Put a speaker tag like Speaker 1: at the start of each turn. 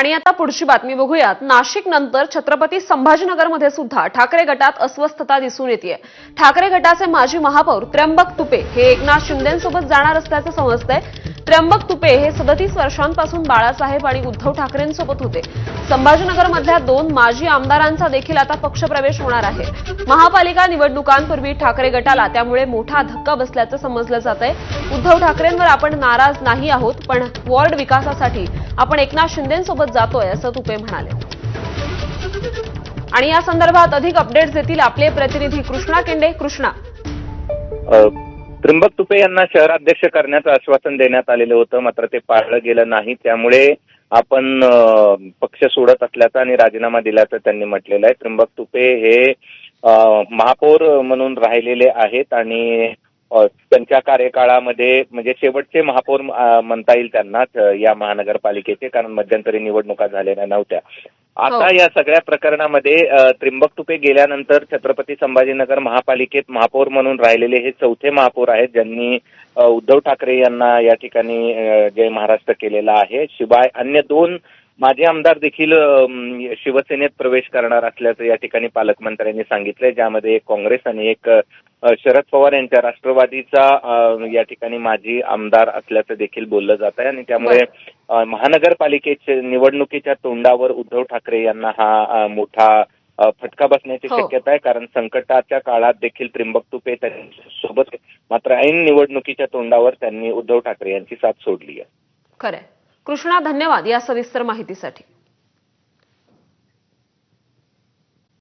Speaker 1: आणि आता पुढची बातमी बघूयात. नाशिक नंतर छत्रपती संभाजीनगरमध्ये सुद्धा ठाकरे गटात अस्वस्थता दिसून येते ठाकरे गटाचे माजी महापौर त्र्यंबक तुपे हे एकनाथ शिंदेसोबत जाणार असल्याचं समजतंय. त्र्यंबक तुपे हे सदतीस वर्षांपासून बाळासाहेब आणि उद्धव ठाकरेंसोबत होते. संभाजीनगरमधल्या दोन माजी आमदारांचा देखील आता पक्षप्रवेश होणार आहे. महापालिका निवडणुकांपूर्वी ठाकरे गटाला त्यामुळे मोठा धक्का बसल्याचं समजलं जात आहे उद्धव ठाकरेंवर आपण नाराज नाही आहोत पण वॉर्ड विकासासाठी आपण एकनाथ शिंदेसोबत जातोय असं तुपे म्हणाले. आणि या संदर्भात अधिक अपडेट्स देतील आपले प्रतिनिधी कृष्णा केंडे. कृष्णा.
Speaker 2: त्र्यंबक तुपे यांना शहराध्यक्ष करण्याचं आश्वासन देण्यात आलेलं होतं. मात्र ते पाळलं गेलं नाही. त्यामुळे आपण पक्ष सोडत असल्याचा आणि राजीनामा दिल्याचं त्यांनी म्हटलेलं आहे. त्र्यंबक तुपे हे महापौर म्हणून राहिलेले आहेत आणि त्यांच्या कार्यकाळामध्ये म्हणजे शेवटचे महापौर म्हणता येईल त्यांनाच या महानगरपालिकेचे कारण मध्यंतरी निवडणुका झालेल्या नव्हत्या. आता
Speaker 1: हो.
Speaker 2: या सगळ्या प्रकरणामध्ये अ, त्र्यंबक तुपे गेल्यानंतर छत्रपती संभाजीनगर महापालिकेत महापौर म्हणून राहिलेले हे चौथे महापौर आहेत ज्यांनी उद्धव ठाकरे यांना या ठिकाणी जय महाराष्ट्र केलेला आहे शिवाय अन्य दोन माजी आमदार देखील शिवसेनेत प्रवेश करणार असल्याचं या ठिकाणी पालकमंत्र्यांनी सांगितलंय ज्यामध्ये एक काँग्रेस आणि एक शरद पवार यांच्या राष्ट्रवादीचा या ठिकाणी माजी आमदार असल्याचं देखील बोललं जात आहे आणि त्यामुळे महानगरपालिकेच्या निवडणुकीच्या तोंडावर उद्धव ठाकरे यांना हा मोठा फटका बसण्याची
Speaker 1: हो.
Speaker 2: शक्यता आहे. कारण संकटाच्या काळात देखील त्र्यंबक तुपे त्यांच्यासोबत मात्र ऐन निवडणुकीच्या तोंडावर त्यांनी उद्धव ठाकरे यांची साथ सोडली आहे.
Speaker 1: खरंय. कृष्णा धन्यवाद या सविस्तर माहितीसाठी.